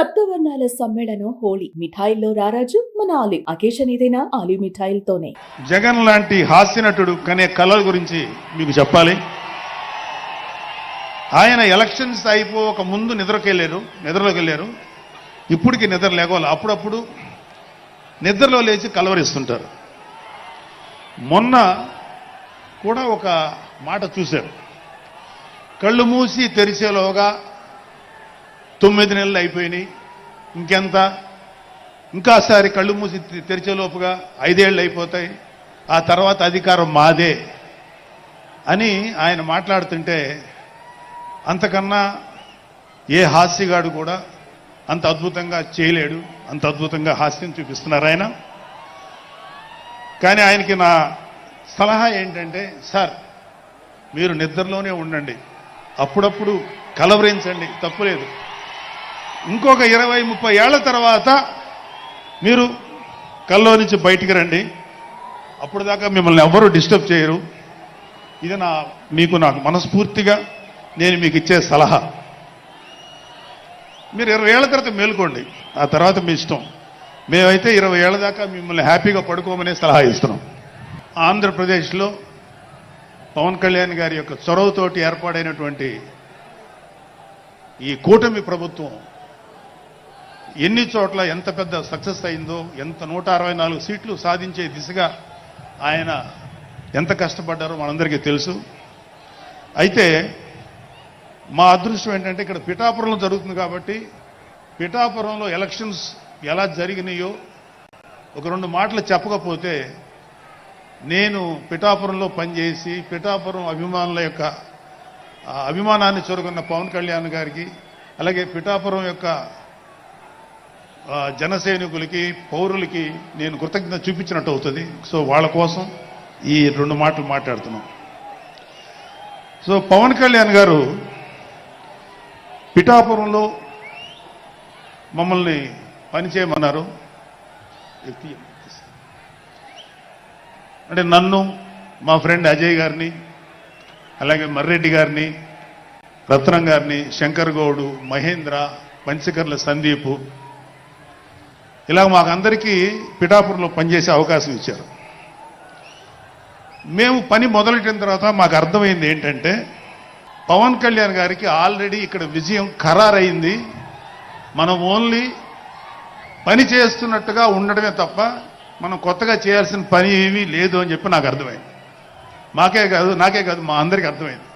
సప్తవర్ణాల సమ్మేళనం హోళీ మిఠాయిల్లో రారాజు మన ఆలివ్ అకేషన్ ఏదైనా ఆలివ్ మిఠాయిలతోనే. జగన్ లాంటి హాస్య నటుడు కనే కళల గురించి మీకు చెప్పాలి. ఆయన ఎలక్షన్స్ అయిపోక ముందు నిద్రకెళ్ళారు నిద్రలోకి వెళ్ళారు ఇప్పటికి నిద్ర లేకోవాలి. అప్పుడప్పుడు నిద్రలో లేచి కలవరిస్తుంటారు. మొన్న కూడా ఒక మాట చూశారు. కళ్ళు మూసి తెరిచేలోగా తొమ్మిది నెలలు అయిపోయినాయి. ఇంకెంత? ఇంకాసారి కళ్ళు మూసి తెరిచేలోపుగా ఐదేళ్ళు అయిపోతాయి. ఆ తర్వాత అధికారం మాదే అని ఆయన మాట్లాడుతుంటే అంతకన్నా ఏ హాస్యగాడు కూడా అంత అద్భుతంగా చేయలేడు అంత అద్భుతంగా హాస్యం చూపిస్తున్నారు ఆయన. కానీ ఆయనకి నా సలహా ఏంటంటే సార్ మీరు నిద్రలోనే ఉండండి. అప్పుడప్పుడు కలవరించండి. తప్పులేదు. ఇంకొక ఇరవై ముప్పై ఏళ్ళ తర్వాత మీరు కల్లో నుంచి బయటికి రండి. అప్పుడు దాకా మిమ్మల్ని ఎవ్వరూ డిస్టర్బ్ చేయరు. ఇది నా మీకు నాకు మనస్ఫూర్తిగా నేను మీకు ఇచ్చే సలహా. మీరు ఇరవై ఏళ్ళ తర్వాత మేలుకోండి. ఆ తర్వాత మీ ఇష్టం. మేమైతే ఇరవై ఏళ్ళ దాకా మిమ్మల్ని హ్యాపీగా పడుకోమనే సలహా ఇస్తున్నాం. ఆంధ్రప్రదేశ్లో పవన్ కళ్యాణ్ గారి యొక్క చొరవతోటి ఏర్పాడైనటువంటి ఈ కూటమి ప్రభుత్వం ఎన్ని చోట్ల ఎంత పెద్ద సక్సెస్ అయిందో ఎంత నూట అరవై నాలుగు సీట్లు సాధించే దిశగా ఆయన ఎంత కష్టపడ్డారో మనందరికీ తెలుసు. అయితే మా అదృష్టం ఏంటంటే ఇక్కడ పిఠాపురంలో జరుగుతుంది కాబట్టి పిఠాపురంలో ఎలక్షన్స్ ఎలా జరిగినాయో ఒక రెండు మాటలు చెప్పకపోతే నేను పిఠాపురంలో పనిచేసి పిఠాపురం అభిమానుల యొక్క అభిమానాన్ని చూరుకున్న పవన్ కళ్యాణ్ గారికి అలాగే పిఠాపురం యొక్క జన సైనికులకి పౌరులకి నేను కృతజ్ఞత చూపించినట్టు అవుతుంది. సో వాళ్ళ కోసం ఈ రెండు మాటలు మాట్లాడుతున్నాం. సో పవన్ కళ్యాణ్ గారు పిఠాపురంలో మమ్మల్ని పనిచేయమన్నారు. అంటే నన్ను మా ఫ్రెండ్ అజయ్ గారిని అలాగే మర్రెడ్డి గారిని రత్నం గారిని శంకర్ గౌడు మహేంద్ర పంచకర్ల సందీప్ ఇలా మాకందరికీ పిఠాపురంలో పనిచేసే అవకాశం ఇచ్చారు. మేము పని మొదలెట్టిన తర్వాత మాకు అర్థమైంది ఏంటంటే పవన్ కళ్యాణ్ గారికి ఆల్రెడీ ఇక్కడ విజయం ఖరారైంది. మనం ఓన్లీ పని చేస్తున్నట్టుగా ఉండడమే తప్ప మనం కొత్తగా చేయాల్సిన పని ఏమీ లేదు అని చెప్పి నాకు అర్థమైంది. మాకే కాదు నాకే కాదు మా అందరికీ అర్థమైంది.